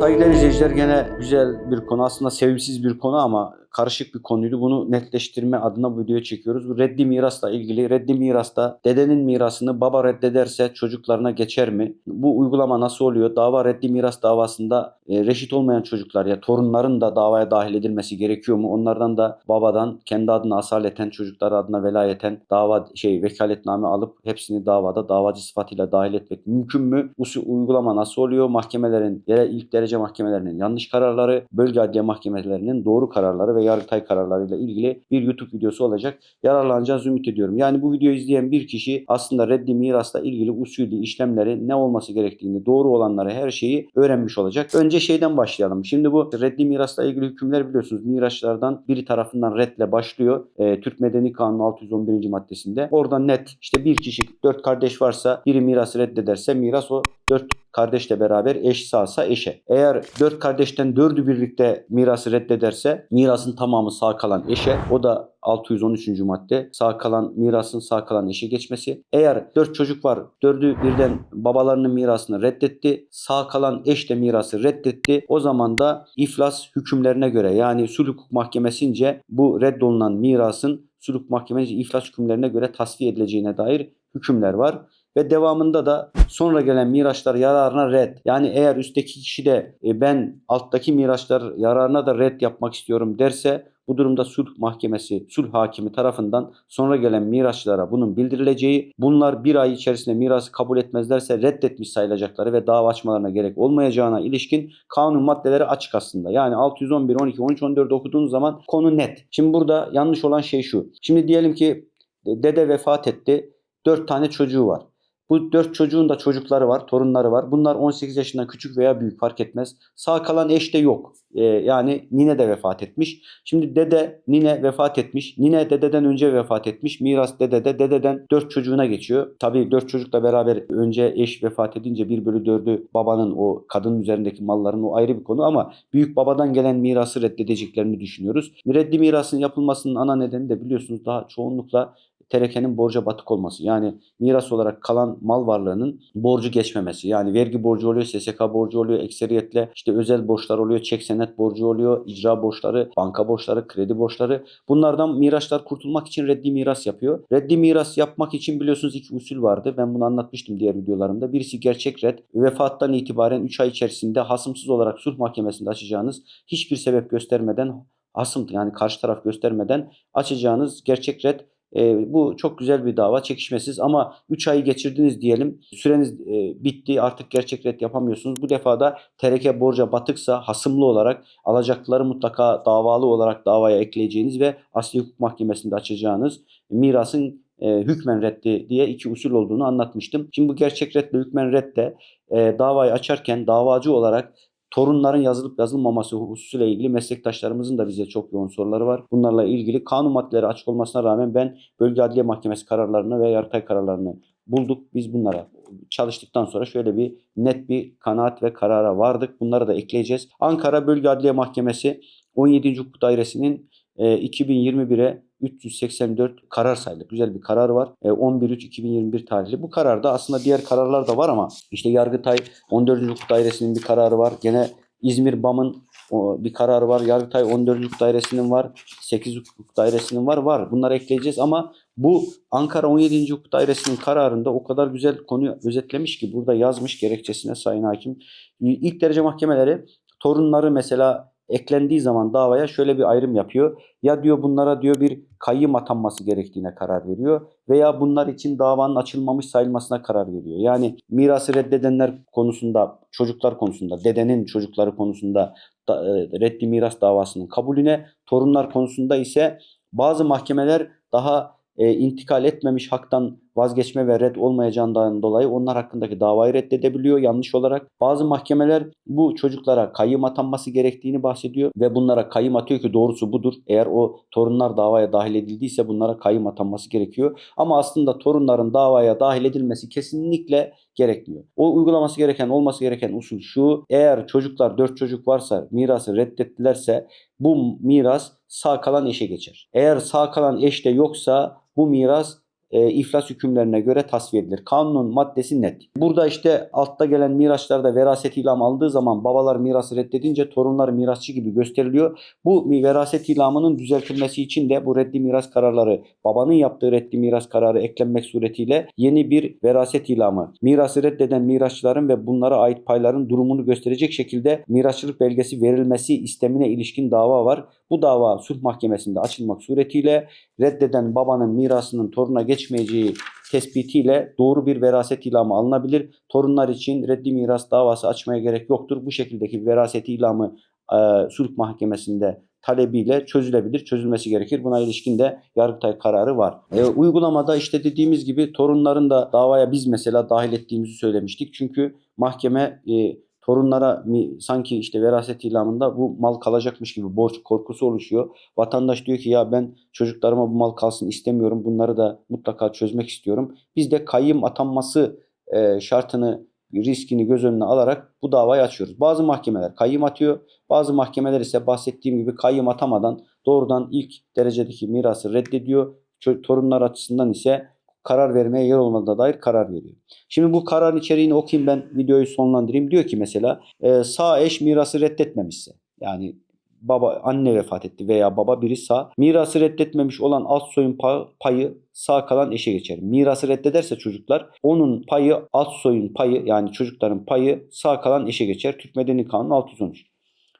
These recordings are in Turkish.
Saygıdeğer izleyiciler gene güzel bir konu. Aslında sevimsiz bir konu ama karışık bir konuydu. Bunu netleştirme adına bu videoyu çekiyoruz. Bu reddi mirasla ilgili. Reddi mirasta dedenin mirasını baba reddederse çocuklarına geçer mi? Bu uygulama nasıl oluyor? Dava reddi miras davasında e, reşit olmayan çocuklar ya torunların da davaya dahil edilmesi gerekiyor mu? Onlardan da babadan kendi adına asaleten çocuklar adına velayeten dava şey vekaletname alıp hepsini davada davacı sıfatıyla dahil etmek mümkün mü? Bu uygulama nasıl oluyor? Mahkemelerin, ilk derece mahkemelerinin yanlış kararları, bölge adliye mahkemelerinin doğru kararları ve yargıtay kararlarıyla ilgili bir YouTube videosu olacak. Yararlanacağız ümit ediyorum. Yani bu videoyu izleyen bir kişi aslında reddi mirasla ilgili usulü, işlemleri ne olması gerektiğini, doğru olanları, her şeyi öğrenmiş olacak. Önce şeyden başlayalım. Şimdi bu reddi mirasla ilgili hükümler biliyorsunuz mirasçılardan biri tarafından redle başlıyor. Ee, Türk Medeni Kanunu 611. maddesinde. Oradan net işte bir kişi, dört kardeş varsa biri mirası reddederse miras o dört kardeşle beraber eş sağsa eşe. Eğer dört kardeşten dördü birlikte mirası reddederse mirasın tamamı sağ kalan eşe. O da 613. madde. Sağ kalan mirasın sağ kalan eşe geçmesi. Eğer dört çocuk var, dördü birden babalarının mirasını reddetti. Sağ kalan eş de mirası reddetti. O zaman da iflas hükümlerine göre yani sulh hukuk mahkemesince bu reddolunan mirasın sulh mahkemesi iflas hükümlerine göre tasfiye edileceğine dair hükümler var. Ve devamında da sonra gelen miraçlar yararına red. Yani eğer üstteki kişi de e, ben alttaki miraçlar yararına da red yapmak istiyorum derse bu durumda sulh mahkemesi, sulh hakimi tarafından sonra gelen miraçlara bunun bildirileceği, bunlar bir ay içerisinde mirası kabul etmezlerse reddetmiş sayılacakları ve dava açmalarına gerek olmayacağına ilişkin kanun maddeleri açık aslında. Yani 611, 12, 13, 14 okuduğunuz zaman konu net. Şimdi burada yanlış olan şey şu. Şimdi diyelim ki dede vefat etti. 4 tane çocuğu var. Bu dört çocuğun da çocukları var, torunları var. Bunlar 18 yaşından küçük veya büyük fark etmez. Sağ kalan eş de yok. Ee, yani nine de vefat etmiş. Şimdi dede nine vefat etmiş. Nine dededen önce vefat etmiş. Miras dedede, dededen dört çocuğuna geçiyor. Tabii dört çocukla beraber önce eş vefat edince bir bölü dördü babanın o kadının üzerindeki malların o ayrı bir konu ama büyük babadan gelen mirası reddedeceklerini düşünüyoruz. Reddi mirasın yapılmasının ana nedeni de biliyorsunuz daha çoğunlukla terekenin borca batık olması. Yani miras olarak kalan mal varlığının borcu geçmemesi. Yani vergi borcu oluyor, SSK borcu oluyor, ekseriyetle işte özel borçlar oluyor, çek senet borcu oluyor, icra borçları, banka borçları, kredi borçları. Bunlardan miraçlar kurtulmak için reddi miras yapıyor. Reddi miras yapmak için biliyorsunuz iki usul vardı. Ben bunu anlatmıştım diğer videolarımda. Birisi gerçek red. Vefattan itibaren 3 ay içerisinde hasımsız olarak sulh mahkemesinde açacağınız hiçbir sebep göstermeden hasım yani karşı taraf göstermeden açacağınız gerçek red e, bu çok güzel bir dava çekişmesiz ama 3 ayı geçirdiniz diyelim. Süreniz e, bitti artık gerçek red yapamıyorsunuz. Bu defa da tereke borca batıksa hasımlı olarak alacakları mutlaka davalı olarak davaya ekleyeceğiniz ve asli hukuk mahkemesinde açacağınız mirasın e, hükmen reddi diye iki usul olduğunu anlatmıştım. Şimdi bu gerçek redle hükmen redde e, davayı açarken davacı olarak torunların yazılıp yazılmaması hususuyla ilgili meslektaşlarımızın da bize çok yoğun soruları var. Bunlarla ilgili kanun maddeleri açık olmasına rağmen ben Bölge Adliye Mahkemesi kararlarını ve Yargıtay kararlarını bulduk. Biz bunlara çalıştıktan sonra şöyle bir net bir kanaat ve karara vardık. Bunları da ekleyeceğiz. Ankara Bölge Adliye Mahkemesi 17. Hukuk Dairesi'nin 2021'e 384 karar sayılı. Güzel bir karar var. E, 11.3.2021 tarihli. Bu kararda aslında diğer kararlar da var ama işte Yargıtay 14. Hukuk Dairesi'nin bir kararı var. Gene İzmir BAM'ın bir kararı var. Yargıtay 14. Hukuk Dairesi'nin var. 8 Hukuk Dairesi'nin var. Var. Bunları ekleyeceğiz ama bu Ankara 17. Hukuk Dairesi'nin kararında o kadar güzel konuyu özetlemiş ki burada yazmış gerekçesine Sayın Hakim. İlk derece mahkemeleri torunları mesela eklendiği zaman davaya şöyle bir ayrım yapıyor. Ya diyor bunlara diyor bir kayyım atanması gerektiğine karar veriyor veya bunlar için davanın açılmamış sayılmasına karar veriyor. Yani mirası reddedenler konusunda, çocuklar konusunda, dedenin çocukları konusunda da, e, reddi miras davasının kabulüne, torunlar konusunda ise bazı mahkemeler daha e, intikal etmemiş haktan vazgeçme ve red olmayacağından dolayı onlar hakkındaki davayı reddedebiliyor yanlış olarak. Bazı mahkemeler bu çocuklara kayyım atanması gerektiğini bahsediyor ve bunlara kayyım atıyor ki doğrusu budur. Eğer o torunlar davaya dahil edildiyse bunlara kayyım atanması gerekiyor. Ama aslında torunların davaya dahil edilmesi kesinlikle gerekmiyor. O uygulaması gereken, olması gereken usul şu. Eğer çocuklar, dört çocuk varsa mirası reddettilerse bu miras sağ kalan eşe geçer. Eğer sağ kalan eş de yoksa bu miras e, iflas hükümlerine göre tasfiye edilir. Kanunun maddesi net. Burada işte altta gelen miraçlarda veraset ilamı aldığı zaman babalar mirası reddedince torunlar mirasçı gibi gösteriliyor. Bu veraset ilamının düzeltilmesi için de bu reddi miras kararları babanın yaptığı reddi miras kararı eklenmek suretiyle yeni bir veraset ilamı mirası reddeden mirasçıların ve bunlara ait payların durumunu gösterecek şekilde mirasçılık belgesi verilmesi istemine ilişkin dava var. Bu dava sulh mahkemesinde açılmak suretiyle reddeden babanın mirasının toruna geçmeyeceği tespitiyle doğru bir veraset ilamı alınabilir. Torunlar için reddi miras davası açmaya gerek yoktur. Bu şekildeki veraset ilamı e, sulh mahkemesinde talebiyle çözülebilir, çözülmesi gerekir. Buna ilişkin de Yargıtay kararı var. E, uygulamada işte dediğimiz gibi torunların da davaya biz mesela dahil ettiğimizi söylemiştik. Çünkü mahkeme e, torunlara sanki işte veraset ilamında bu mal kalacakmış gibi borç korkusu oluşuyor. Vatandaş diyor ki ya ben çocuklarıma bu mal kalsın istemiyorum. Bunları da mutlaka çözmek istiyorum. Biz de kayyım atanması e, şartını riskini göz önüne alarak bu davayı açıyoruz. Bazı mahkemeler kayyım atıyor. Bazı mahkemeler ise bahsettiğim gibi kayyım atamadan doğrudan ilk derecedeki mirası reddediyor. Torunlar açısından ise karar vermeye yer olmadığına dair karar veriyor. Şimdi bu kararın içeriğini okuyayım ben videoyu sonlandırayım. Diyor ki mesela e, sağ eş mirası reddetmemişse yani baba anne vefat etti veya baba biri sağ mirası reddetmemiş olan alt soyun pa- payı sağ kalan eşe geçer. Mirası reddederse çocuklar onun payı alt soyun payı yani çocukların payı sağ kalan eşe geçer. Türk Medeni Kanunu 613.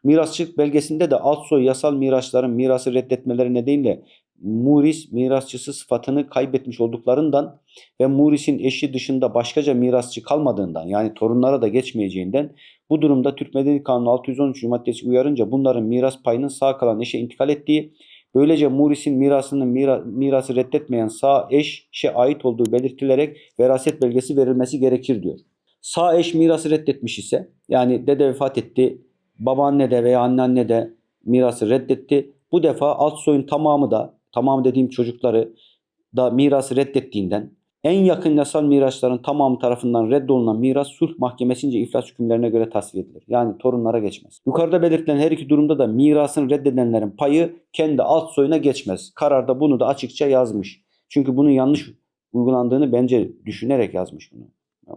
Mirasçılık belgesinde de alt soy yasal mirasçıların mirası reddetmeleri nedeniyle muris mirasçısı sıfatını kaybetmiş olduklarından ve murisin eşi dışında başkaca mirasçı kalmadığından yani torunlara da geçmeyeceğinden bu durumda Türk Medeni Kanunu 613 maddesi uyarınca bunların miras payının sağ kalan eşe intikal ettiği Böylece Muris'in mirasının mira, mirası reddetmeyen sağ eşe ait olduğu belirtilerek veraset belgesi verilmesi gerekir diyor. Sağ eş mirası reddetmiş ise yani dede vefat etti, babaanne de veya anneanne de mirası reddetti. Bu defa alt soyun tamamı da tamamı dediğim çocukları da mirası reddettiğinden en yakın yasal mirasların tamamı tarafından reddolunan miras sulh mahkemesince iflas hükümlerine göre tasfiye edilir. Yani torunlara geçmez. Yukarıda belirtilen her iki durumda da mirasını reddedenlerin payı kendi alt soyuna geçmez. Kararda bunu da açıkça yazmış. Çünkü bunun yanlış uygulandığını bence düşünerek yazmış bunu.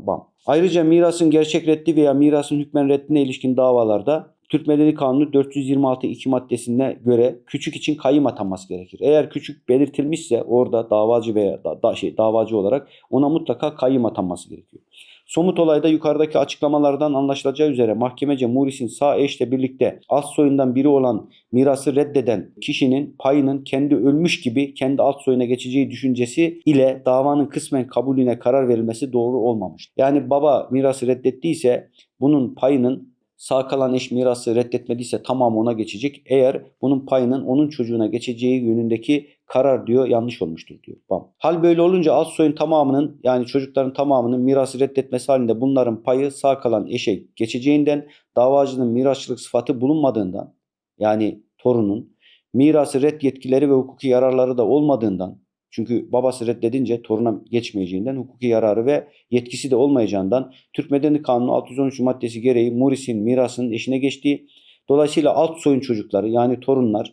Bam. Ayrıca mirasın gerçek reddi veya mirasın hükmen reddine ilişkin davalarda Türk Medeni Kanunu 426 2 maddesine göre küçük için kayyım atanması gerekir. Eğer küçük belirtilmişse orada davacı veya da, da- şey davacı olarak ona mutlaka kayyım atanması gerekiyor. Somut olayda yukarıdaki açıklamalardan anlaşılacağı üzere mahkemece Muris'in sağ eşle birlikte alt soyundan biri olan mirası reddeden kişinin payının kendi ölmüş gibi kendi alt soyuna geçeceği düşüncesi ile davanın kısmen kabulüne karar verilmesi doğru olmamış. Yani baba mirası reddettiyse bunun payının sağ kalan eş mirası reddetmediyse tamamı ona geçecek. Eğer bunun payının onun çocuğuna geçeceği yönündeki karar diyor yanlış olmuştur diyor. Bam. Hal böyle olunca alt soyun tamamının yani çocukların tamamının mirası reddetmesi halinde bunların payı sağ kalan eşe geçeceğinden davacının mirasçılık sıfatı bulunmadığından yani torunun mirası red yetkileri ve hukuki yararları da olmadığından çünkü babası reddedince toruna geçmeyeceğinden hukuki yararı ve yetkisi de olmayacağından Türk Medeni Kanunu 613 maddesi gereği Muris'in mirasının eşine geçtiği dolayısıyla alt soyun çocukları yani torunlar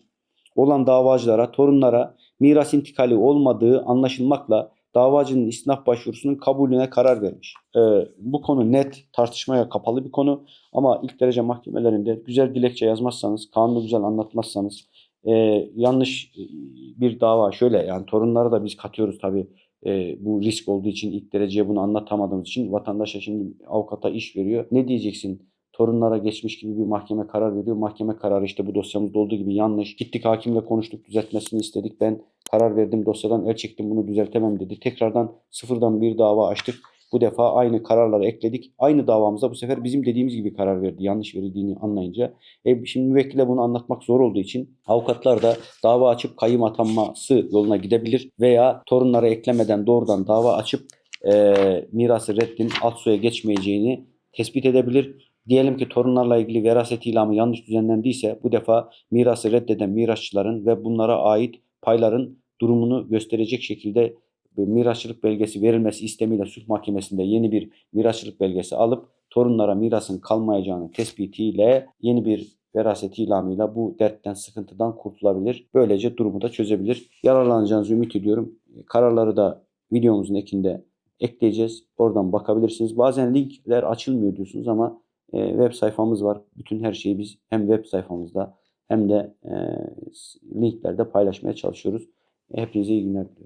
olan davacılara, torunlara miras intikali olmadığı anlaşılmakla davacının istinaf başvurusunun kabulüne karar vermiş. Ee, bu konu net, tartışmaya kapalı bir konu ama ilk derece mahkemelerinde güzel dilekçe yazmazsanız, kanunu güzel anlatmazsanız, e, yanlış bir dava şöyle yani torunları da biz katıyoruz tabii e, bu risk olduğu için ilk dereceye bunu anlatamadığımız için vatandaşa şimdi avukata iş veriyor. Ne diyeceksin? torunlara geçmiş gibi bir mahkeme karar veriyor. Mahkeme kararı işte bu dosyamızda olduğu gibi yanlış. Gittik hakimle konuştuk düzeltmesini istedik. Ben karar verdim dosyadan el çektim bunu düzeltemem dedi. Tekrardan sıfırdan bir dava açtık. Bu defa aynı kararları ekledik. Aynı davamızda bu sefer bizim dediğimiz gibi karar verdi. Yanlış verildiğini anlayınca. E, şimdi müvekkile bunu anlatmak zor olduğu için avukatlar da dava açıp kayyım atanması yoluna gidebilir. Veya torunlara eklemeden doğrudan dava açıp e, mirası reddin alt soya geçmeyeceğini tespit edebilir. Diyelim ki torunlarla ilgili veraset ilamı yanlış düzenlendiyse bu defa mirası reddeden mirasçıların ve bunlara ait payların durumunu gösterecek şekilde mirasçılık belgesi verilmesi istemiyle sulh mahkemesinde yeni bir mirasçılık belgesi alıp torunlara mirasın kalmayacağını tespitiyle yeni bir veraset ilamıyla bu dertten sıkıntıdan kurtulabilir. Böylece durumu da çözebilir. Yararlanacağınızı ümit ediyorum. Kararları da videomuzun ekinde ekleyeceğiz. Oradan bakabilirsiniz. Bazen linkler açılmıyor diyorsunuz ama e, web sayfamız var. Bütün her şeyi biz hem web sayfamızda hem de e, linklerde paylaşmaya çalışıyoruz. Hepinize iyi günler diliyorum.